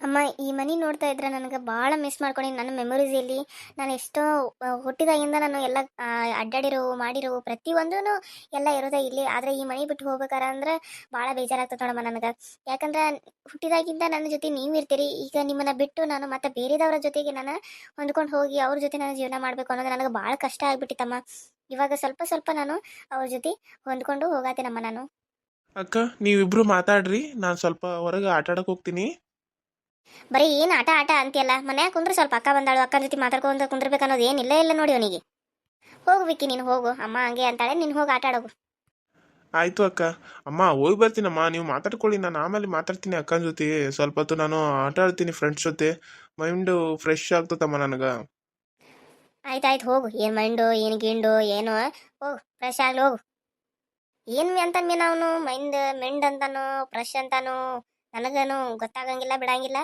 ಅಮ್ಮ, ಈ ಮನೆ ನೋಡ್ತಾ ಇದ್ರೆ ನನಗೆ ಭಾಳ ಮಿಸ್ ಮಾಡ್ಕೊಂಡು ನನ್ನ ಮೆಮೊರೀಸಲ್ಲಿ ನಾನು ಎಷ್ಟೋ ಹುಟ್ಟಿದಾಗಿಂದ ನಾನು ಎಲ್ಲ ಅಡ್ಡಾಡಿರೋ, ಮಾಡಿರೋ ಪ್ರತಿಯೊಂದೂ ಎಲ್ಲ ಇರೋದೇ ಇಲ್ಲಿ. ಆದರೆ ಈ ಮನೆ ಬಿಟ್ಟು ಹೋಗ್ಬೇಕಾರ ಅಂದ್ರೆ ಭಾಳ ಬೇಜಾರಾಗ್ತದೆ ನೋಡಮ್ಮ ನನಗೆ. ಯಾಕಂದ್ರೆ ಹುಟ್ಟಿದಾಗಿಂದ ನನ್ನ ಜೊತೆ ನೀವು ಇರ್ತೀರಿ. ಈಗ ನಿಮ್ಮನ್ನ ಬಿಟ್ಟು ನಾನು ಮತ್ತೆ ಬೇರೆದವರ ಜೊತೆಗೆ ನಾನು ಹೊಂದ್ಕೊಂಡು ಹೋಗಿ ಅವ್ರ ಜೊತೆ ನಾನು ಜೀವನ ಮಾಡಬೇಕು ಅನ್ನೋದು ನನಗೆ ಭಾಳ ಕಷ್ಟ ಆಗಿಬಿಟ್ಟಿತ್ತಮ್ಮ. ಇವಾಗ ಸ್ವಲ್ಪ ಸ್ವಲ್ಪ ನಾನು ಅವ್ರ ಜೊತೆ ಹೊಂದ್ಕೊಂಡು ಹೋಗಾತೀನಮ್ಮ ನಾನು. ಅಕ್ಕ, ನೀವಿಬ್ರು ಮಾತಾಡ್ರಿ. ನಾನು ಸ್ವಲ್ಪ ಹೊರಗೆ ಆಟ ಆಡಕ್ಕೆ ಹೋಗ್ತೀನಿ. ಬರೀ ಏನು ಆಟ ಆಟ ಅಂತೀಯಲ್ಲ ಮನ್ಯಾಗ ಕುಂದ್ರೆ ಸ್ವಲ್ಪ ಅಕ್ಕ ಬಂದಾಳು ಅಕ್ಕನ ಜೊತೆ ಮಾತಾಡ್ಕೊಂಡು ಕುಂದ್ರಬೇಕು ಅನ್ನೋದು ಏನಿಲ್ಲ ಇಲ್ಲ ನೋಡಿ ಅವನಿಗೆ. ಹೋಗು ವಿಕ್ಕಿ ನೀನು ಹೋಗು. ಅಮ್ಮ ಹಂಗೆ ಅಂತಾಳೆ ನೀನು ಹೋಗಿ ಆಟ ಆಡೋಗು. ಆಯ್ತು ಅಕ್ಕ. ಅಮ್ಮ ಹೋಗಿ ಬರ್ತೀನಮ್ಮ. ನೀವು ಮಾತಾಡ್ಕೊಳ್ಳಿ ನಾನು ಆಮೇಲೆ ಮಾತಾಡ್ತೀನಿ ಅಕ್ಕನ ಜೊತೆ. ಸ್ವಲ್ಪ ಹೊತ್ತು ನಾನು ಆಟ ಆಡ್ತೀನಿ ಫ್ರೆಂಡ್ಸ್ ಜೊತೆ. ಮೈಂಡು ಫ್ರೆಶ್ ಆಗ್ತದಮ್ಮ ನನಗೆ. ಆಯ್ತಾಯ್ತು ಹೋಗು. ಏನು ಮೈಂಡು ಏನು ಗಿಂಡು ಏನು? ಹೋಗು ಫ್ರೆಶ್ ಆಗ್ಲಿ ಹೋಗು. ಏನು ಅಂತ ಮೀನು ಅವನು ಮೈಂಡ್ ಮೆಂಡ್ ಅಂತಾನು ಫ್ರೆಶ್ ಅಂತಾನು? ನನಗೇನು ಗೊತ್ತಾಗಂಗಿಲ್ಲ ಬಿಡಂಗಿಲ್ಲ.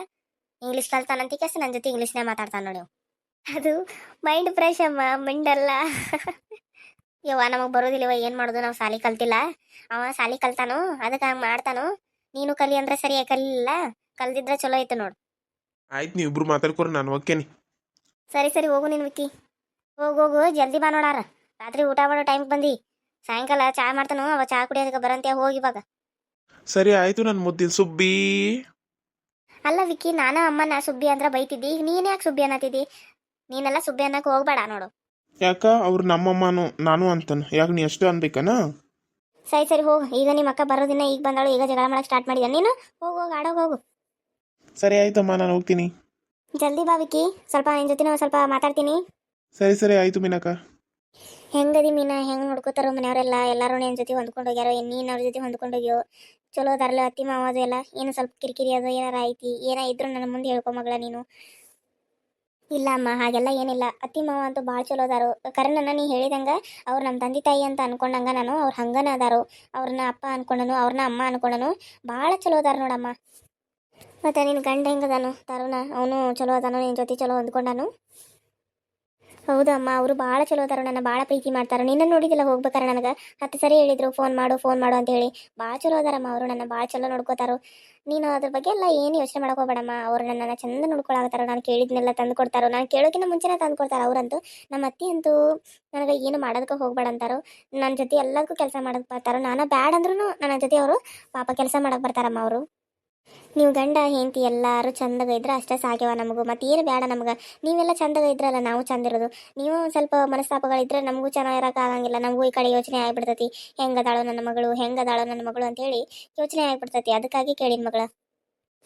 ಇಂಗ್ಲೀಷ್ ಕಲ್ತಾನಂತ ಕೇಸಿ ನನ್ನ ಜೊತೆ ಇಂಗ್ಲೀಷ್ನೇ ಮಾತಾಡ್ತಾನೆ ನೋಡಿ. ಅದು ಮೈಂಡ್ ಫ್ರೆಶ್ ಅಮ್ಮ ಮಿಂಡಲ್ಲ ಯವ್ವ ನಮಗೆ ಬರೋದಿಲ್ಲವ ಏನು ಮಾಡೋದು? ನಾವು ಸಾಲಿ ಕಲ್ತಿಲ್ಲ. ಅವ ಸಾಲಿ ಕಲ್ತಾನು ಅದಕ್ಕೆ ಹಂಗೆ ಮಾಡ್ತಾನು. ನೀನು ಕಲಿ ಅಂದ್ರೆ ಸರಿಯಾಗಿ ಕಲಿಲಿಲ್ಲ. ಕಲ್ದಿದ್ರೆ ಚಲೋ ಐತೆ ನೋಡು. ಆಯ್ತು ಇಬ್ರು ಮಾತಾಡ್ಕೊರಿ ನಾನು ಓಕೆನಿ ಸರಿ ಸರಿ ಹೋಗು ನಿನ್ ವಿಕ್ಕಿ. ಹೋಗು ಹೋಗು ಜಲ್ದಿ ಬಾ ನೋಡಾರ. ರಾತ್ರಿ ಊಟ ಮಾಡೋ ಟೈಮ್ ಬಂದಿ. ಸಾಯಂಕಾಲ ಚಾ ಮಾಡ್ತಾನು ಅವ ಚಾ ಕುಡಿಯೋದಕ್ಕೆ ಬರಂತೆ ಹೋಗಿ ಇವಾಗ. ಸರಿ ಆಯ್ತು ನನ್ನ ಮುದ್ದಿನ ಸುಬ್ಬಿ. ಅಲ್ಲ ವಿಕ್ಕಿ ನಾನು ಅಮ್ಮನ ಸುಬ್ಬಿ ಅಂದ್ರೆ ಬೈತಿದ್ದಿ. ನೀನ್ ಯಾಕೆ ಸುಬ್ಬಿ ಅನ್ನತಿದ್ದಿ? ನೀನೆಲ್ಲ ಸುಬ್ಬಿ ಅನ್ನಕ್ಕೆ ಹೋಗ್ಬೇಡ ನೋಡು. ಯಾಕ? ಅವ್ರು ನಮ್ಮಮ್ಮನು ನಾನು ಅಂತಾನು. ಯಾಕೆ ನೀ ಅಷ್ಟು ಅನ್ಬೇಕನ? ಸರಿ ಸರಿ ಹೋಗು. ಈಗ ನಿಮ್ಮ ಅಕ್ಕ ಬರೋದಿನ ಈಗ ಬಂದಳು ಈಗ ಜಗಳ ಮಾಡಕ್ಕೆ ಸ್ಟಾರ್ಟ್ ಮಾಡಿದ ನೀನು? ಹೋಗು ಹೋಗು ಆಡೋಗಿ ಹೋಗು. ಸರಿ ಆಯ್ತಮ್ಮ ನಾನು ಹೋಗ್ತೀನಿ. ಜಲ್ದಿ ಬಾ ವಿಕ್ಕಿ. ಸ್ವಲ್ಪ ನಿನ್ನ ಜೊತೆ ಸ್ವಲ್ಪ ಮಾತಾಡ್ತೀನಿ. ಸರಿ ಸರಿ ಆಯ್ತು ಮೀನಕ್ಕ. ಹೆಂಗದಿ ಮೀನಾ? ಹೆಂಗ್ ನೋಡ್ಕೋತಾರ ಮನೆಯವರೆಲ್ಲ? ಎಲ್ಲಾರು ನಿನ್ನ ಜೊತೆ ಹೊಂದ್ಕೊಂಡು ಹೋಗ್ಯಾರೋ? ನೀನ್ ಅವ್ರ ಜೊತೆ ಹೊಂದ್ಕೊಂಡು ಹೋಗ್ಯೋ? ಚಲೋ ಅದಾರಲ್ಲ ಅತ್ತಿ ಮಾವ ಅದು ಎಲ್ಲ? ಏನು ಸ್ವಲ್ಪ ಕಿರಿಕಿರಿ ಅದು ಏನಾರ ಐತಿ? ಏನ ಇದ್ರು ನನ್ನ ಮುಂದೆ ಹೇಳ್ಕೊ ಮಗಳ ನೀನು. ಇಲ್ಲ ಅಮ್ಮ, ಹಾಗೆಲ್ಲ ಏನಿಲ್ಲ. ಅತ್ತಿ ಮಾವ ಅಂತೂ ಭಾಳ ಚಲೋ ಅದಾರು. ಕರೆನ ನೀ ಹೇಳಿದಂಗ ಅವ್ರು ನಮ್ಮ ತಂದೆ ತಾಯಿ ಅಂತ ಅನ್ಕೊಂಡಂಗ ನಾನು ಅವ್ರು ಹಂಗನ ಅದಾರು. ಅವ್ರನ್ನ ಅಪ್ಪ ಅನ್ಕೊಂಡನು ಅವ್ರನ್ನ ಅಮ್ಮ ಅನ್ಕೊಂಡನು. ಭಾಳ ಚಲೋ ಅದಾರ ನೋಡಮ್ಮ. ಮತ್ತೆ ನಿನ್ನ ಗಂಡ ಹೆಂಗದಾನು? ತರುಣ? ಅವನು ಚಲೋ ಅದಾನು? ನಿನ್ನ ಜೊತೆ ಚಲೋ ಹೊಂದ್ಕೊಂಡಾನು? ಹೌದಮ್ಮ, ಅವರು ಭಾಳ ಚಲೋ ಅದಾರ, ನನ್ನ ಭಾಳ ಪ್ರೀತಿ ಮಾಡ್ತಾರ. ನಿನ್ನ ನೋಡಿದಿಲ್ಲ ಹೋಗ್ಬೇಕಾರೆ ನನಗೆ? ಹತ್ತು ಸರಿ ಹೇಳಿದ್ರು, ಫೋನ್ ಮಾಡು ಫೋನ್ ಮಾಡು ಅಂತ ಹೇಳಿ. ಭಾಳ ಚಲೋ ಅದಾರಮ್ಮ ಅವರು, ನನ್ನ ಭಾಳ ಚಲೋ ನೋಡ್ಕೋತಾರೋ. ನೀನು ಅದ್ರ ಬಗ್ಗೆ ಎಲ್ಲ ಏನು ಯೋಚನೆ ಮಾಡ್ಕೋಬೇಡಮ್ಮ ಅವ್ರು ನನ್ನನ್ನು ಚಂದ ನೋಡ್ಕೊಳಕತ್ತಾರ, ನಾನು ಕೇಳಿದ್ನೆಲ್ಲ ತಂದು ಕೊಡ್ತಾರೋ ನಾನು ಕೇಳೋಕ್ಕಿಂತ ಮುಂಚೆನೇ ತಂದು ಕೊಡ್ತಾರೆ ಅವರಂತೂ. ನಮ್ಮ ಅತ್ತಿ ಅಂತೂ ನನಗೆ ಏನು ಮಾಡೋದಕ್ಕೆ ಹೋಗ್ಬೇಡ ಅಂತಾರೋ. ನನ್ನ ಜೊತೆ ಎಲ್ಲದಕ್ಕೂ ಕೆಲಸ ಮಾಡೋಕೆ ಬರ್ತಾರೋ. ನಾನು ಬ್ಯಾಡ್ ಅಂದ್ರೂ ನನ್ನ ಜೊತೆ ಅವರು ಪಾಪ ಕೆಲಸ ಮಾಡಕ್ಕೆ ಬರ್ತಾರಮ್ಮ ಅವರು. ನೀವು ಗಂಡ, ಹೆಂಡತಿ ಎಲ್ಲರೂ ಚಂದಗ ಇದ್ರೆ ಅಷ್ಟೇ ಸಾಗ್ಯವ ನಮಗೂ. ಮತ್ತೆ ಏನು ಬೇಡ ನಮ್ಗೆ. ನೀವೆಲ್ಲ ಚಂದಗ ಇದ್ರಲ್ಲ ನಾವು ಚಂದ ಇರೋದು ನೀವು ಒಂದು ಸ್ವಲ್ಪ ಮನಸ್ತಾಪಗಳಿದ್ರೆ ನಮಗೂ ಚೆನ್ನಾಗಿರೋಕೆ ಆಗಂಗಿಲ್ಲ. ನಮಗೂ ಈ ಕಡೆ ಯೋಚನೆ ಆಗ್ಬಿಡ್ತೈತಿ. ಹೆಂಗದಾಳೋ ನನ್ನ ಮಗಳು, ಹೆಂಗದಾಳೋ ನನ್ನ ಮಗಳು ಅಂತೇಳಿ ಯೋಚನೆ ಆಗ್ಬಿಡ್ತೈತಿ. ಅದಕ್ಕಾಗಿ ಕೇಳಿನ ಮಗಳ.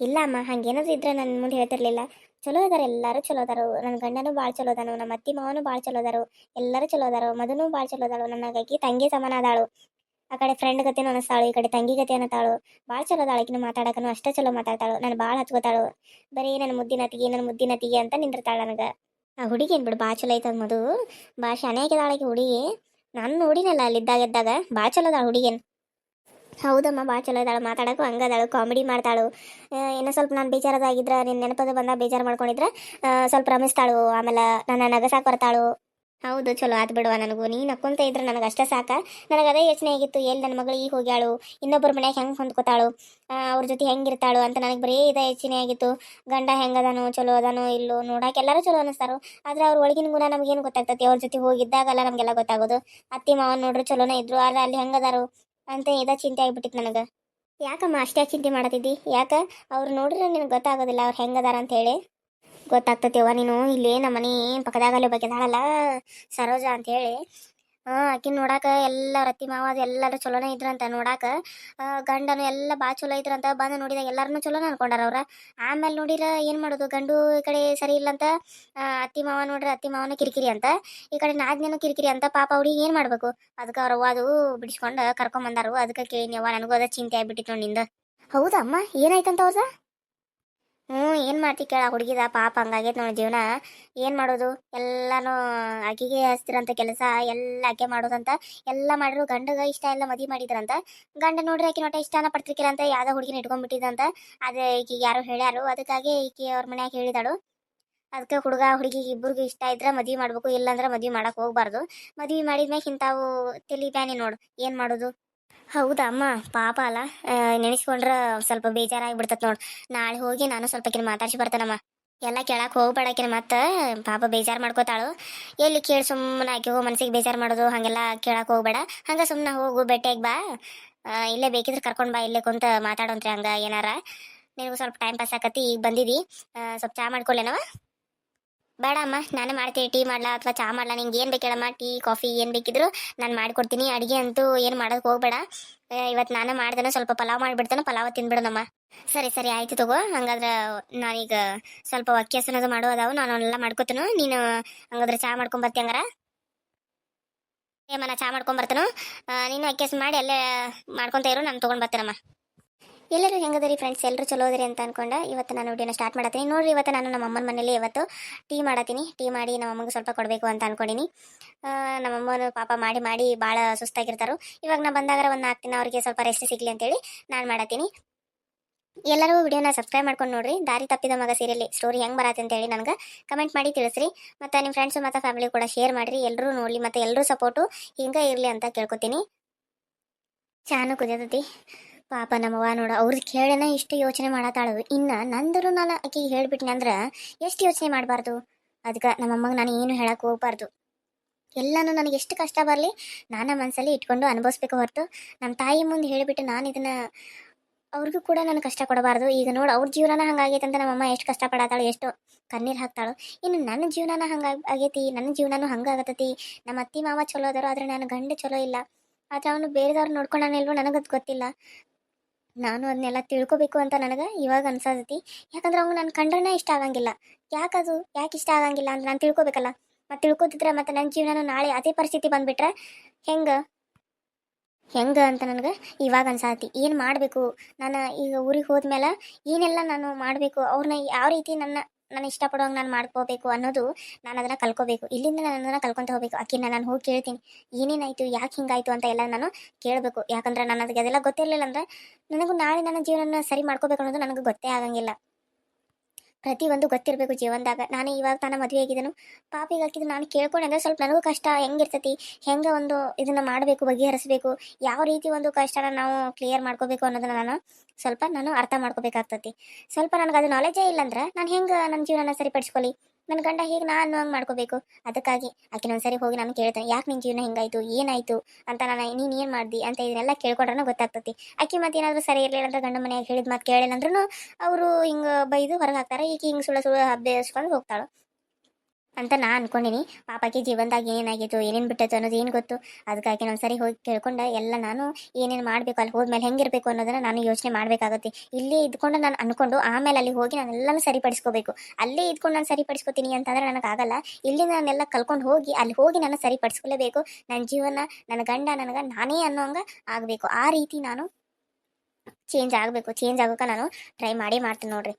ಇಲ್ಲ ಅಮ್ಮ ಹಂಗೇನಾದ್ರು ಇದ್ರೆ ನನ್ನ ಮುಂದೆ ಹೇಳ್ತಿರ್ಲಿಲ್ಲ. ಚಲೋ ಅದಾರ, ಎಲ್ಲರೂ ಚಲೋ ಅದಾರು. ನನ್ನ ಗಂಡನೂ ಭಾಳ ಚಲೋ ಅದಾನು. ನಮ್ಮ ಅತ್ತಿ ಮಾವನು ಭಾಳ ಚಲೋ ಅದಾರು. ಎಲ್ಲರೂ ಚಲೋ ಅದಾರು. ಮದನೂ ಭಾಳ ಚಲೋ ಅದಾಳು. ನನಗಾಗಿ ತಂಗಿ ಸಮಾನ ಅದಾಳು. ಆ ಕಡೆ ಫ್ರೆಂಡ್ ಗತಿನೂ ಅನಿಸ್ತಾಳು, ಈ ಕಡೆ ತಂಗಿ ಗತಿ ಅನ್ನತಾಳು. ಭಾಳ ಚಲೋ ಅದಾಳು ಆಕಿನೂ ಮಾತಾಡಕನು ಅಷ್ಟೇ ಚಲೋ ಮಾತಾಡ್ತಾಳು. ನಾನು ಭಾಳ ಹಚ್ಕೋತಾಳು. ಬರೀ ನನ್ನ ಮುದ್ದಿನ ಅತ್ತಿಗೆ ನನ್ನ ಮುದ್ದಿನ ಅತ್ತಿಗೆ ಅಂತ ನಿಂದಿರ್ತಾಳೆ ನನಗೆ. ಆ ಹುಡುಗಿ ಏನ್ ಬಿಡು, ಭಾಳ ಚಲೋ ಐತದ ಮದು ಭಾಳ ಶಾನೆ ಆಗಿದಾಳ ಹುಡುಗಿ. ನಾನು ನೋಡಿನಲ್ಲ ಅಲ್ಲಿದ್ದಾಗ ಇದ್ದಾಗ ಭಾಳ ಚಲೋ ಅದಾಳ ಹುಡುಗೇನು ಹೌದಮ್ಮ, ಭಾಳ ಚಲೋ ಇದ್ದಾಳು ಮಾತಾಡೋಕ್ಕೂ ಹಂಗದಾಳು ಕಾಮಿಡಿ ಮಾಡ್ತಾಳು. ಏನೋ ಸ್ವಲ್ಪ ನಾನು ಬೇಜಾರದಾಗಿದ್ರೆ ನಿನ್ನ ನೆನಪದ ಬಂದ ಬೇಜಾರು ಮಾಡ್ಕೊಂಡಿದ್ರೆ ಸ್ವಲ್ಪ ರಮಿಸ್ತಾಳು. ಆಮೇಲೆ ನನ್ನ ನಗಸಾಕ್ ಬರ್ತಾಳು ಹೌದು, ಚಲೋ ಆತ್ ಬಿಡುವ ನನಗೂ. ನೀನು ಅಕ್ಕೊಂತ ಇದ್ರೆ ನನಗೆ ಅಷ್ಟೇ ಸಾಕ. ನನಗೆ ಅದೇ ಯೋಚನೆ ಆಗಿತ್ತು ಎಲ್ಲಿ ನನ್ನ ಮಗಳು ಈಗ ಹೋಗ್ಯಾಳು, ಇನ್ನೊಬ್ಬರ ಮನ್ಯಾಗ ಹೆಂಗೆ ಹೊಂದ್ಕೋತಾಳು ಅವ್ರ ಜೊತೆ ಹೆಂಗಿರ್ತಾಳು ಅಂತ ನನಗೆ ಬರೀ ಇದ ಯೋಚನೆ ಆಗಿತ್ತು. ಗಂಡ ಹೆಂಗದಾನು ಚಲೋ ಅದಾನೋ ಇಲ್ಲೋ ನೋಡಕ್ಕೆ ಎಲ್ಲರೂ ಚಲೋ ಅನಸ್ತಾರು. ಆದ್ರೆ ಅವ್ರ ಒಳಗಿನ ಗುಣ ನಮ್ಗೇನು ಗೊತ್ತಾಗ್ತೈತಿ? ಅವ್ರ ಜೊತೆ ಹೋಗಿದ್ದಾಗಲ್ಲ ನಮಗೆಲ್ಲ ಗೊತ್ತಾಗೋದು. ಅತ್ತಿ ಮಾವನ್ ನೋಡ್ರಿ ಚಲೋನೇ ಇದ್ರು, ಆದ್ರೆ ಅಲ್ಲಿ ಹೆಂಗದಾರು ಅಂತ ಇದ ಚಿಂತೆ ಆಗ್ಬಿಟ್ಟಿತ್ತು ನನಗೆ. ಯಾಕಮ್ಮ ಅಷ್ಟೇ ಚಿಂತೆ ಮಾಡತ್ತಿದ್ದಿ ಯಾಕ? ಅವ್ರು ನೋಡ್ರೆ ನಿನಗೆ ಗೊತ್ತಾಗೋದಿಲ್ಲ ಅವ್ರು ಹೆಂಗದಾರ ಅಂತ ಹೇಳಿ. ಗೊತ್ತಾಗ್ತೈತಿವ ನೀನು. ಇಲ್ಲಿ ಮನೆ ಪಕ್ಕದಾಗಲ್ಲಿ ಬಗ್ಗೆದಾಳಲ್ಲ ಸರೋಜ ಅಂತ ಹೇಳಿ ಆಕಿನ ನೋಡಾಕ ಎಲ್ಲ ರತಿ ಮಾವ ಎಲ್ಲಾರು ಚಲೋನೇ ಇದ್ರಂತ ನೋಡಾಕ. ಗಂಡನು ಎಲ್ಲ ಭಾಳ ಚಲೋ ಇದ್ರಂತ ಬಂದು ನೋಡಿದಾಗ ಎಲ್ಲರನ್ನೂ ಚಲೋನ ಅನ್ಕೊಂಡಾರ ಅವ್ರ. ಆಮೇಲೆ ನೋಡಿರ ಏನ್ ಮಾಡೋದು? ಗಂಡು ಈ ಕಡೆ ಸರಿ ಇಲ್ಲ ಅಂತ ಅತ್ತಿ ಮಾವ ನೋಡ್ರಿ ಅತ್ತಿ ಮಾವನ ಕಿರಿಕಿರಿ ಅಂತ. ಈ ಕಡೆ ನಾದ್ನೇನು ಕಿರಿಕಿರಿ ಅಂತ ಪಾಪ ಅವ್ರಿಗೆ ಏನ್ ಮಾಡ್ಬೇಕು? ಅದಕ್ಕೆ ಅವ್ರ ಅವ್ವ ಅದು ಬಿಡಿಸ್ಕೊಂಡು ಕರ್ಕೊಂಬಂದಾರು. ಅದಕ್ಕೆ ಕೇಳಿನಿ ಅವ್ವ, ನನಗೂ ಅದ ಚಿಂತೆ ಆಗ್ಬಿಟ್ಟಿತ್ತು ನೋಡಿಂದ ಹೌದಾ ಅಮ್ಮ? ಏನಾಯ್ತಂತ ಅವ್ರದ? ಹ್ಞೂ, ಏನು ಮಾಡ್ತಿ ಕೇಳ ಹುಡುಗಿದ ಪಾಪ ಹಂಗಾಗೈತೆ ನೋಡಿ ಜೀವನ. ಏನು ಮಾಡೋದು? ಎಲ್ಲಾನು ಆಕಿಗೆ ಹಚ್ತಿರಂತ ಕೆಲಸ, ಎಲ್ಲ ಆಕೆ ಮಾಡೋದಂತ. ಎಲ್ಲ ಮಾಡಿದ್ರು ಗಂಡಗ ಇಷ್ಟ ಎಲ್ಲ ಮದುವೆ ಮಾಡಿದ್ರಂತ. ಗಂಡ ನೋಡ್ರಿ, ಆಕೆ ನೋಟ ಇಷ್ಟನ ಪಡ್ತಿರ್ಕಿಲ್ಲ ಅಂತ ಯಾವ್ದೋ ಹುಡುಗಿನ ಇಟ್ಕೊಂಡ್ಬಿಟ್ಟಿದಂತ ಅದೇ ಈಕಿಗೆ ಯಾರು ಹೇಳ್ಯಾರು, ಅದಕ್ಕಾಗಿ ಈಕೆ ಅವ್ರ ಮನ್ಯಾಗ ಹೇಳಿದಾಳು. ಅದಕ್ಕೆ ಹುಡುಗ ಹುಡುಗಿಗೆ ಇಬ್ಬರಿಗೂ ಇಷ್ಟ ಇದ್ರೆ ಮದುವೆ ಮಾಡ್ಬೇಕು, ಇಲ್ಲಾಂದ್ರೆ ಮದುವೆ ಮಾಡಕ್ಕೆ ಹೋಗ್ಬಾರ್ದು. ಮದುವೆ ಮಾಡಿದ್ಮೇಲೆ ಇಂಥವು ತಿಳಿಬ್ಯಾನಿ ಬ್ಯಾನಿ ನೋಡು, ಏನು ಮಾಡೋದು? ಹೌದಾ, ಅಮ್ಮ? ಪಾಪ ಅಲ್ಲ. ನೆನೆಸ್ಕೊಂಡ್ರೆ ಸ್ವಲ್ಪ ಬೇಜಾರಾಗ್ಬಿಡ್ತತ್ ನೋಡ್. ನಾಳೆ ಹೋಗಿ ನಾನು ಸ್ವಲ್ಪ ಕಿನ್ ಮಾತಾಡ್ಸಿ ಬರ್ತಾನಮ್ಮ. ಎಲ್ಲ ಕೇಳಕ್ ಹೋಗ್ಬೇಡಕಿನ ಮತ್ತೆ. ಪಾಪ ಬೇಜಾರು ಮಾಡ್ಕೋತಾಳು. ಎಲ್ಲಿ ಕೇಳಿ ಸುಮ್ಮನೆ ಆಕಿಗೂ ಮನ್ಸಿಗೆ ಬೇಜಾರು ಮಾಡೋದು, ಹಾಗೆಲ್ಲ ಕೇಳಕ್ ಹೋಗ್ಬೇಡ. ಹಂಗ ಸುಮ್ಮನೆ ಹೋಗು ಭೇಟಿಯಾಗಿ ಬಾ. ಇಲ್ಲೇ ಬೇಕಿದ್ರೆ ಕರ್ಕೊಂಡ್ ಬಾ, ಇಲ್ಲೇ ಕುಂತ ಮಾತಾಡೋಂತ್ರಿ ಹಂಗ ಏನಾರ. ನಿನಗೂ ಸ್ವಲ್ಪ ಟೈಮ್ ಪಾಸ್ ಆಕತಿ ಈಗ ಬಂದಿದಿ. ಸ್ವಲ್ಪ ಚಾ ಮಾಡ್ಕೊಳ್ಳೇನವ ಬೇಡ ನಾನು ಮಾಡ್ತೀನಿ, ಟೀ ಮಾಡ್ಲಾ ಅಥವಾ ಚಾ ಮಾಡ್ಲಾ, ನಿಂಗೆ ಏನು ಬೇಕೇಳಮ್ಮ ಟೀ, ಕಾಫಿ, ಏನು ಬೇಕಿದ್ರು ನಾನು ಮಾಡಿಕೊಡ್ತೀನಿ. ಅಡುಗೆ ಅಂತೂ ಏನು ಮಾಡೋಕೆ ಹೋಗ್ಬೇಡ. ಇವತ್ತು ನಾನು ಮಾಡ್ದೇನೆ ಸ್ವಲ್ಪ ಪಲಾವ್ ಮಾಡಿಬಿಡ್ತಾನೆ, ಪಲಾವ್ ತಿನ್ಬಿಡೋಣಮ್ಮ. ಸರಿ ಸರಿ, ಆಯ್ತು ತಗೋ. ಹಂಗಾದ್ರೆ ನಾನೀಗ ಸ್ವಲ್ಪ ಅಕ್ಕಿ ಹಸನದು ಮಾಡೋ, ಅದಾವು. ನಾನು ಅವನ್ನೆಲ್ಲ ಮಾಡ್ಕೊತೀನಿ. ನೀನು ಹಂಗಾದ್ರೆ ಚಾ ಮಾಡ್ಕೊಂಬರ್ತಿ ಹಂಗಾರ? ಏಮನ ಚಾ ಮಾಡ್ಕೊಂಬರ್ತಾನು ನೀನು ಅಕ್ಕಿ ಮಾಡಿ ಅಲ್ಲೇ ಮಾಡ್ಕೊಂತ ಇರು, ನಾನು ತೊಗೊಂಡು ಬರ್ತೇನಮ್ಮ. ಎಲ್ಲರೂ ಹೆಂಗದರಿ ಫ್ರೆಂಡ್ಸ್ ಎಲ್ಲರೂ ಚಲೋ ಅದ್ರಿ ಅಂತ ಅನ್ಕೊಂಡ ಇವತ್ತು ನಾನು ವಿಡಿಯೋನ ಸ್ಟಾರ್ಟ್ ಮಾಡತ್ತೀನಿ. ನೋಡ್ರಿ, ಇವತ್ತು ನಾನು ನಮ್ಮ ಅಮ್ಮನ ಮನೇಲಿ ಇವತ್ತು ಟೀ ಮಾಡತ್ತೀನಿ. ಟೀ ಮಾಡಿ ನಮ್ಮ ಅಮ್ಮಗೆ ಸ್ವಲ್ಪ ಕೊಡಬೇಕು ಅಂತ ಅನ್ಕೊಂಡಿನಿ. ನಮ್ಮ ಅಮ್ಮನ ಪಾಪ ಮಾಡಿ ಮಾಡಿ ಭಾಳ ಸುಸ್ತಾಗಿರ್ತಾರು. ಇವಾಗ ನಾ ಬಂದಾಗ ಒಂದು ನಾಲ್ಕು ದಿನ ಅವ್ರಿಗೆ ಸ್ವಲ್ಪ ರೆಸ್ಟ್ ಸಿಗಲಿ ಅಂತೇಳಿ ನಾನು ಮಾಡತ್ತೀನಿ. ಎಲ್ಲರೂ ವಿಡಿಯೋನ ಸಬ್ಸ್ಕ್ರೈಬ್ ಮಾಡ್ಕೊಂಡು ನೋಡ್ರಿ. ದಾರಿ ತಪ್ಪಿದ ಮಗ ಸೀರಿಯಲ್ಲಿ ಸ್ಟೋರಿ ಹೆಂಗೆ ಬರತ್ತೆ ಅಂತೇಳಿ ನನಗೆ ಕಮೆಂಟ್ ಮಾಡಿ ತಿಳಿಸ್ರಿ. ಮತ್ತು ನಿಮ್ಮ ಫ್ರೆಂಡ್ಸು ಮತ್ತು ಫ್ಯಾಮಿಲಿ ಕೂಡ ಶೇರ್ ಮಾಡಿರಿ. ಎಲ್ಲರೂ ನೋಡಲಿ ಮತ್ತು ಎಲ್ಲರೂ ಸಪೋರ್ಟು ಹಿಂಗೆ ಇರಲಿ ಅಂತ ಕೇಳ್ಕೊತೀನಿ. ಚಾನು ಕುದಿಯತೈತಿ. ಪಾಪ ನಮ್ಮವ್ವ ನೋಡ ಅವ್ರದ್ದು ಕೇಳೇನ ಇಷ್ಟು ಯೋಚನೆ ಮಾಡತ್ತಾಳು ಇನ್ನು ನಂದರು ನಾನು ಆಕೆಗೆ ಹೇಳ್ಬಿಟ್ನಿ ಅಂದ್ರೆ ಎಷ್ಟು ಯೋಚನೆ ಮಾಡಬಾರ್ದು? ಅದಕ್ಕೆ ನಮ್ಮಮ್ಮಗೆ ನಾನು ಏನು ಹೇಳಕ್ಕೆ ಹೋಗ್ಬಾರ್ದು. ಎಲ್ಲನೂ ನನಗೆ ಎಷ್ಟು ಕಷ್ಟ ಬರಲಿ, ನಾನು ಮನಸ್ಸಲ್ಲಿ ಇಟ್ಕೊಂಡು ಅನುಭವಿಸ್ಬೇಕು ಹೊರತು ನಮ್ಮ ತಾಯಿ ಮುಂದೆ ಹೇಳಿಬಿಟ್ಟು ನಾನು ಇದನ್ನು ಅವ್ರಿಗೂ ಕೂಡ ನಾನು ಕಷ್ಟ ಕೊಡಬಾರ್ದು. ಈಗ ನೋಡು ಅವ್ರ ಜೀವನನ ಹಂಗಾಗೈತೆ ಅಂತ ನಮ್ಮಮ್ಮ ಎಷ್ಟು ಕಷ್ಟಪಡತ್ತಾಳು ಎಷ್ಟು ಕಣ್ಣೀರು ಹಾಕ್ತಾಳು. ಇನ್ನು ನನ್ನ ಜೀವನನ ಹಂಗೆ ಆಗೈತಿ ನನ್ನ ಜೀವನನೂ ಹಂಗಾಗತ್ತೈತಿ ನಮ್ಮ ಅತ್ತಿ ಮಾವ ಚಲೋ ಅದಾರು ಆದರೆ ನನ್ನ ಗಂಡ ಚಲೋ ಇಲ್ಲ. ಆದರೆ ಅವನು ಬೇರೆದವ್ರು ನೋಡ್ಕೊಂಡಾನಿಲ್ವೋ ನನಗದು ಗೊತ್ತಿಲ್ಲ. ನಾನು ಅದನ್ನೆಲ್ಲ ತಿಳ್ಕೊಬೇಕು ಅಂತ ನನಗೆ ಇವಾಗ ಅನ್ಸತೈತಿ. ಯಾಕಂದ್ರೆ ಅವ್ನು ನನ್ನ ಕಂಡ್ರನೇ ಇಷ್ಟ ಆಗಂಗಿಲ್ಲ. ಯಾಕದು? ಯಾಕೆ ಇಷ್ಟ ಆಗಂಗಿಲ್ಲ ಅಂತ ನಾನು ತಿಳ್ಕೊಬೇಕಲ್ಲ. ಮತ್ತೆ ತಿಳ್ಕೊತಿದ್ರೆ ಮತ್ತೆ ನನ್ನ ಜೀವನ ನಾಳೆ ಅದೇ ಪರಿಸ್ಥಿತಿ ಬಂದ್ಬಿಟ್ರೆ ಹೆಂಗೆ? ಹೆಂಗೆ ಅಂತ ನನಗೆ ಇವಾಗ ಅನ್ಸಾತಿ ಏನು ಮಾಡಬೇಕು? ನಾನು ಈಗ ಊರಿಗೆ ಹೋದ್ಮೇಲೆ ಏನೆಲ್ಲ ನಾನು ಮಾಡಬೇಕು? ಅವ್ರನ್ನ ಯಾವ ರೀತಿ ನನ್ನ ನಾನು ಇಷ್ಟಪಡೋಂಗೆ ನಾನು ಮಾಡ್ಕೋಬೇಕು ಅನ್ನೋದು ನಾನು ಅದನ್ನು ಕಲ್ಕೋಬೇಕು. ಇಲ್ಲಿಂದ ನಾನು ಅದನ್ನು ಕಲ್ಕೊಂತ ಹೋಗಬೇಕು. ಆಕಿನ ನಾನು ಹೋಗಿ ಕೇಳ್ತೀನಿ. ಏನೇನಾಯಿತು? ಯಾಕೆ ಹಿಂಗಾಯಿತು ಅಂತ ಎಲ್ಲ ನಾನು ಕೇಳಬೇಕು. ಯಾಕಂದ್ರೆ ನಾನು ಅದಕ್ಕೆ ಅದೆಲ್ಲ ಗೊತ್ತಿರಲಿಲ್ಲ ಅಂದ್ರೆ ನನಗೂ ನಾಳೆ ನನ್ನ ಜೀವನನ ಸರಿ ಮಾಡ್ಕೋಬೇಕು ಅನ್ನೋದು ನನಗೆ ಗೊತ್ತೇ ಆಗಂಗಿಲ್ಲ. ಪ್ರತಿಯೊಂದು ಗೊತ್ತಿರಬೇಕು ಜೀವನದಾಗ. ನಾನು ಇವಾಗ ತಾನ ಮದುವೆ ಆಗಿದ್ದನು ಪಾಪಿಗೆ ಹಾಕಿದ್ದು ನಾನು ಕೇಳ್ಕೊಂಡೆ ಅಂದ್ರೆ ಸ್ವಲ್ಪ ನನಗೂ ಕಷ್ಟ ಹೆಂಗಿರ್ತೈತಿ. ಹೆಂಗೆ ಒಂದು ಇದನ್ನು ಮಾಡಬೇಕು, ಬಗೆಹರಿಸಬೇಕು, ಯಾವ ರೀತಿ ಒಂದು ಕಷ್ಟನ ನಾವು ಕ್ಲಿಯರ್ ಮಾಡ್ಕೋಬೇಕು ಅನ್ನೋದನ್ನ ನಾನು ಸ್ವಲ್ಪ ನಾನು ಅರ್ಥ ಮಾಡ್ಕೋಬೇಕಾಗ್ತತಿ. ಸ್ವಲ್ಪ ನನಗೆ ಅದು ನಾಲೆಜೇ ಇಲ್ಲ ಅಂದ್ರೆ ನಾನು ಹೆಂಗೆ ನನ್ನ ಜೀವನನ ಸರಿಪಡಿಸ್ಕೊಳ್ಳಿ? ನನ್ನ ಗಂಡ ಹೀಗೆ ನಾನು ಹಂಗೆ ಮಾಡ್ಕೋಬೇಕು? ಅದಕ್ಕಾಗಿ ಆಕೆ ಒಂದ್ಸರಿ ಹೋಗಿ ನಾನು ಕೇಳ್ತೇನೆ, ಯಾಕೆ ನಿನ್ನ ಜೀವನ ಹಿಂಗಾಯ್ತು, ಏನಾಯ್ತು ಅಂತ ನಾನು, ನೀನು ಏನು ಮಾಡ್ದಿ ಅಂತ ಇದನ್ನೆಲ್ಲ ಕೇಳ್ಕೊಂಡ್ರೆ ಗೊತ್ತಾಗ್ತತಿ. ಆಕೆ ಮತ್ತೆ ಏನಾದರೂ ಸರಿ ಇರಲಿಲ್ಲ ಅಂದ್ರೆ ಗಂಡ ಮನೆಯಾಗ ಹೇಳಿದ ಮಾತು ಕೇಳಿಲ್ಲ ಅಂದ್ರೂ ಅವರು ಹಿಂಗೆ ಬೈದು ಹೊರಗೆ ಹಾಕ್ತಾರೆ, ಈಕೆ ಹಿಂಗೆ ಸುಳ್ಳು ಸುಳ್ಳು ಹಬ್ಬ ಹೋಗ್ತಾಳು. ಅಂತ ನಾ ಅನ್ಕೊಂಡಿನಿ. ಪಾಪಕ್ಕೆ ಜೀವನದಾಗ ಏನೇನಾಗಿತ್ತು ಏನೇನು ಬಿಟ್ಟೈತೆ ಅನ್ನೋದು ಏನು ಗೊತ್ತು. ಅದಕ್ಕಾಗಿ ನಾನು ಒಂದ್ಸರಿ ಹೋಗಿ ಕೇಳ್ಕೊಂಡು, ಎಲ್ಲ ನಾನು ಏನೇನು ಮಾಡಬೇಕು, ಅಲ್ಲಿ ಹೋದ್ಮೇಲೆ ಹೆಂಗಿರಬೇಕು ಅನ್ನೋದನ್ನು ನಾನು ಯೋಚನೆ ಮಾಡಬೇಕಾಗುತ್ತೆ. ಇಲ್ಲೇ ಇದ್ಕೊಂಡು ನಾನು ಅನ್ಕೊಂಡು, ಆಮೇಲೆ ಅಲ್ಲಿ ಹೋಗಿ ನಾನು ಎಲ್ಲನೂ ಸರಿಪಡಿಸ್ಕೋಬೇಕು. ಅಲ್ಲೇ ಇದ್ಕೊಂಡು ನಾನು ಸರಿಪಡಿಸ್ಕೋತೀನಿ ಅಂತಂದ್ರೆ ನನಗಾಗಲ್ಲ ಇಲ್ಲಿಂದ ನಾನೆಲ್ಲ ಕಲ್ಕೊಂಡು ಹೋಗಿ, ಅಲ್ಲಿ ಹೋಗಿ ನಾನು ಸರಿಪಡಿಸ್ಕೊಳ್ಳೇಬೇಕು ನನ್ನ ಜೀವನ ನನ್ನ ಗಂಡ, ನನಗೆ ನಾನೇ ಅನ್ನೋ ಹಂಗೆ ಆಗಬೇಕು. ಆ ರೀತಿ ನಾನು ಚೇಂಜ್ ಆಗಬೇಕು. ಚೇಂಜ್ ಆಗೋಕೆ ನಾನು ಟ್ರೈ ಮಾಡಿ ಮಾಡ್ತೀನಿ ನೋಡ್ರಿ.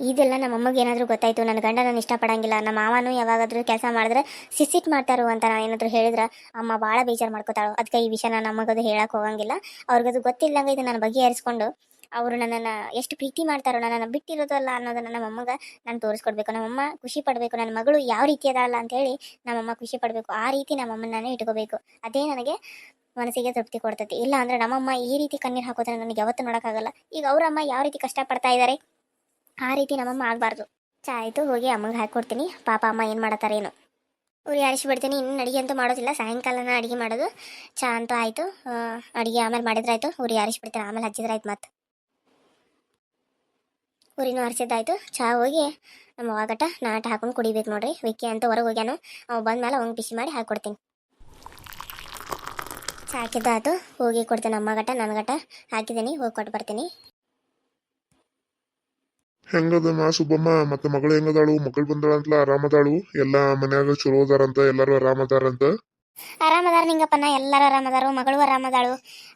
ಇದೆಲ್ಲ ನಮ್ಮ ಅಮ್ಮಗೆ ಏನಾದರೂ ಗೊತ್ತಾಯಿತು. ನನ್ನ ಗಂಡ ನಾನು ಇಷ್ಟಪಡಂಗಿಲ್ಲ. ನಮ್ಮ ಮಾವನು ಯಾವಾಗಾದ್ರೂ ಕೆಲಸ ಮಾಡಿದ್ರೆ ಸಿಸಿಟ್ ಮಾಡ್ತಾರೋ ಅಂತ ನಾನು ಏನಾದರೂ ಹೇಳಿದ್ರೆ ಅಮ್ಮ ಭಾಳ ಬೇಜಾರು ಮಾಡ್ಕೋತಾಳು. ಅದಕ್ಕೆ ಈ ವಿಷಯ ನಾನು ನಮಗದು ಹೇಳಕ್ಕೆ ಹೋಗಂಗಿಲ್ಲ. ಅವ್ರಿಗದು ಗೊತ್ತಿಲ್ಲಂಗೆ ಇದು ನಾನು ಬಗೆಹರಿಸ್ಕೊಂಡು ಅವರು ನನ್ನನ್ನು ಎಷ್ಟು ಪ್ರೀತಿ ಮಾಡ್ತಾರೋ ನನ್ನನ್ನು ಬಿಟ್ಟಿರೋದಲ್ಲ ಅನ್ನೋದನ್ನು ನಮ್ಮ ಅಮ್ಮಗೆ ನಾನು ತೋರಿಸ್ಕೊಡ್ಬೇಕು. ನಮ್ಮಮ್ಮ ಖುಷಿ ಪಡಬೇಕು. ನನ್ನ ಮಗಳು ಯಾವ ರೀತಿ ಅದಾಳಲ್ಲ ಅಂತೇಳಿ ನಮ್ಮಮ್ಮ ಖುಷಿ ಪಡಬೇಕು. ಆ ರೀತಿ ನಮ್ಮಮ್ಮನ ನಾನು ಇಟ್ಕೋಬೇಕು. ಅದೇ ನನಗೆ ಮನಸ್ಸಿಗೆ ತೃಪ್ತಿ ಕೊಡ್ತೈತಿ. ಇಲ್ಲ ಅಂದ್ರೆ ನಮ್ಮಮ್ಮ ಈ ರೀತಿ ಕಣ್ಣೀರು ಹಾಕೋದ್ರೆ ನನಗೆ ಯಾವತ್ತೂ ನೋಡೋಕ್ಕಾಗಲ್ಲ. ಈಗ ಅವರಮ್ಮ ಯಾವ ರೀತಿ ಕಷ್ಟಪಡ್ತಾ ಇದ್ದಾರೆ ಆ ರೀತಿ ನಮ್ಮಮ್ಮ ಆಗಬಾರ್ದು. ಚಾ ಆಯಿತು, ಹೋಗಿ ಅಮ್ಮಗೆ ಹಾಕ್ಕೊಡ್ತೀನಿ ಪಾಪ ಅಮ್ಮ ಏನು ಮಾಡತ್ತಾರೇನು ಉರಿ ಆರಿಸಿಬಿಡ್ತೀನಿ, ಇನ್ನು ಅಡುಗೆ ಅಂತೂ ಮಾಡೋದಿಲ್ಲ. ಸಾಯಂಕಾಲನ ಅಡುಗೆ ಮಾಡೋದು. ಚಾ ಅಂತೂ ಆಯಿತು. ಅಡುಗೆ ಆಮೇಲೆ ಮಾಡಿದ್ರಾಯ್ತು. ಉರಿ ಆರಿಸಿಬಿಡ್ತೀನಿ. ಆಮೇಲೆ ಹಚ್ಚಿದ್ರಾಯ್ತು ಮತ್ತೆ. ಉರಿನೂ ಆರಿಸಿದ್ದಾಯ್ತು. ಚಾ ಹೋಗಿ ನಮ್ಮ ಅವಾಗಟ ನಾಟ ಹಾಕೊಂಡು ಕುಡಿಬೇಕು ನೋಡ್ರಿ. ವಿಕ್ಕಿ ಅಂತ ಹೊರಗೆ ಹೋಗ್ಯಾನು. ಅವು ಬಂದ್ಮೇಲೆ ಅವ್ನಿಗೆ ಬಿಸಿ ಮಾಡಿ ಹಾಕ್ಕೊಡ್ತೀನಿ ಚಾ ಹಾಕಿದ್ದಾಯ್ತು. ಹೋಗಿ ಕೊಡ್ತೀನಿ ಅಮ್ಮಗಟ ನನಗಟ ಹಾಕಿದ್ದೀನಿ, ಹೋಗಿ ಕೊಟ್ಟು ಬರ್ತೀನಿ. ಹೆಂಗದಮ್ಮ ಸುಬ್ಬಮ್ಮ? ಮತ್ತೆ ಮಗಳು ಹೆಂಗದಾಳು? ಮಗಳು ಬಂದಾಳಂತಲ ಆರಾಮದಾಳು? ಎಲ್ಲಾ ಮನ್ಯಾಗ ಚಲೋ ಅದಾರಂತ ಎಲ್ಲಾರು ಆರಾಮದಾರಂತ? ಆರಾಮದಾರ ನಿಂಗಪ್ಪನ ಎಲ್ಲರೂ ಆರಾಮದಾರು ಮಗಳು ಆರಾಮದಾಳು.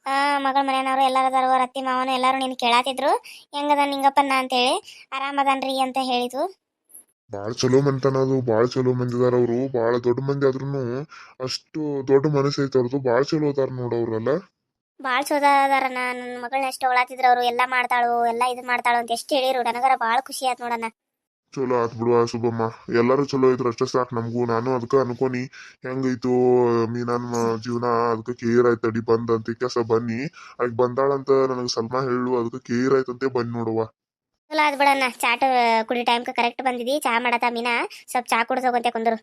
ಆ ಮಗಳ ಮನೆಯವರು ಎಲ್ಲರೂ ಅದಾರು ಅವ್ರ ಅತ್ತಿ ಮಾವನ ಎಲ್ಲರೂ ನಿನ್ ಕೇಳಾತಿದ್ರು. ಹೆಂಗದ ನಿಂಗಪ್ಪನ ಅಂತೇಳಿ ಆರಾಮದಾನ್ರಿ ಅಂತ ಹೇಳಿದ್ರು. ಬಾಳ ಚಲೋ ಮಂತನ ಅದು ಬಾಳ ಚಲೋ ಮಂದಿ ಅದಾರ ಅವ್ರು. ಬಾಳ ದೊಡ್ಡ ಮಂದಿ ಆದ್ರೂನು ಅಷ್ಟು ದೊಡ್ಡ ಮನುಷ್ಯ ಅವ್ರದ್ದು ಬಾಳ ಚಲೋ ಅದಾರ ನೋಡ ಅವ್ರಲ್ಲ ಭಾಳ ಚೋದ ಅದಾರ ನನ್ನ ಮಗಳನ್ನ ಎಷ್ಟು ಹೊಳಾತಿದ್ರು ಅವರು. ಎಲ್ಲ ಮಾಡ್ತಾಳು ಎಲ್ಲ ಇದು ಮಾಡ್ತಾಳು ಅಂತ ಎಷ್ಟು ಹೇಳಿರು. ನನಗರ ಭಾಳ ಖುಷಿ ಆಯ್ತು ನೋಡಣ್ಣ ಚಲೋ ಆತ್ ಬಿಡುವ ಸುಬ್ಬಮ್ಮ ಎಲ್ಲರೂ ಚಲೋ ಇದ್ರ ಅಷ್ಟೇ ಸಾಕು ನಮಗೂ. ನಾನು ಅದಕ್ಕೆ ಅನ್ಕೊನಿ ಹೆಂಗೈತು ಮೀನನ್ ಜೀವನ ಅದಕ್ಕೆ ಕೇರ್ ಆಯ್ತು ಅಡಿ ಬಂದ್ ಅಂತ ಕೆಲಸ ಬನ್ನಿ. ಅದಕ್ಕೆ ಬಂದಾಳಂತ ನನಗೆ ಸಲ್ಮಾ ಹೇಳು. ಅದಕ್ಕೆ ಕೇರ್ ಆಯ್ತಂತೆ ಬನ್ನಿ ನೋಡುವ. ಚಲೋ ಆದ್ ಬಿಡಣ್ಣ. ಚಾಟ ಕುಡಿ ಟೈಮ್ಗೆ ಕರೆಕ್ಟ್ ಬಂದಿದಿ. ಚಾ ಮಾಡತ್ತ ಮೀನಾ. ಸ್ವಲ್ಪ ಚಾ ಕುಡ್ಸೋಗಂತೆ ಕುಂದ್ರು.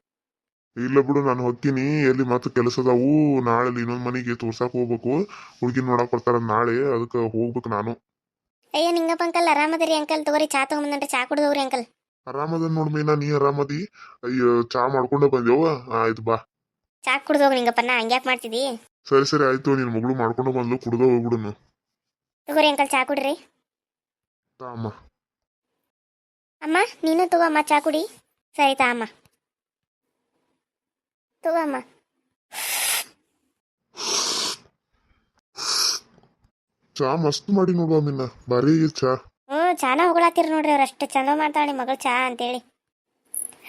ಇಲ್ಲ ಬಿಡು ನಾನು ಹೋಗ್ತೀನಿ. ಎಲ್ಲಿ ಮತ್ತೆ ಕೆಲಸ ಅದಾವು ನಾಳೆ ಇನ್ನೊಂದು ಮನೆಗೆ ತೋರ್ಸಕ್ ಹೋಗ್ಬೇಕು. ಹುಡುಗಿ ನೋಡಕ್ ಬರ್ತಾರ ನಾಳೆ ಅದಕ್ಕೆ ಹೋಗ್ಬೇಕು ನಾನು. ಅಯ್ಯ ನಿಂಗಪ್ಪ ಅಂಕಲ್ ಆರಾಮದಿರಿ ಅಂಕಲ್. ತಗೋರಿ ಚಾ ತಗೊಂಬಂದ್ರೆ ಚಾ ಕುಡಿದವ್ರಿ ಅಂಕಲ್. ಆರಾಮದ ನೋಡ್ ಮೀನಾ ನೀ ಆರಾಮದಿ? ಅಯ್ಯೋ ಚಾ ಮಾಡ್ಕೊಂಡೆ ಬಂದೇವ. ಆಯ್ತು ಬಾ. ಚಾ ಕುಡ್ದೋಗ್ ನಾ ಹಂಗ್ಯಾಕ್ ಮಾಡ್ತಿದಿ ಸರಿ ಸರಿ ಆಯ್ತು. ನಿನ್ ಮಗಳು ಮಾಡ್ಕೊಂಡು ಬಂದ್ಲು ಕುಡ್ದ ಹೋಗ್ಬಿಡುನು. ತಗೋರಿ ಅಂಕಲ್ ಚಾ ಕುಡ್ರಿ. ಅಮ್ಮ. ಅಮ್ಮ ನೀನು ತಗೋ ಅಮ್ಮ ಚಾ ಕುಡಿ. ಸರಿ ತಾ ಅಮ್ಮ. ಚಾ ಮಸ್ತ್ ಮಾಡಿ ನೋಡುವ ಮಿನ್ನ ಭಾರಿ ಚಾ. ಹ್ಞೂ ಚಾನ ಹೊಗಳತ್ತೀರಿ ನೋಡ್ರಿ ಅವ್ರು ಅಷ್ಟು ಚಂದ ಮಾಡ್ತಾಳೆ ಮಗಳು ಚಾ ಅಂತೇಳಿ.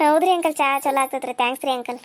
ಹೌದ್ರಿ ಅಂಕಲ್ ಚಾ ಚಲೋ ಆಗ್ತದ್ರಿ. ಥ್ಯಾಂಕ್ಸ್ ರೀ ಅಂಕಲ್.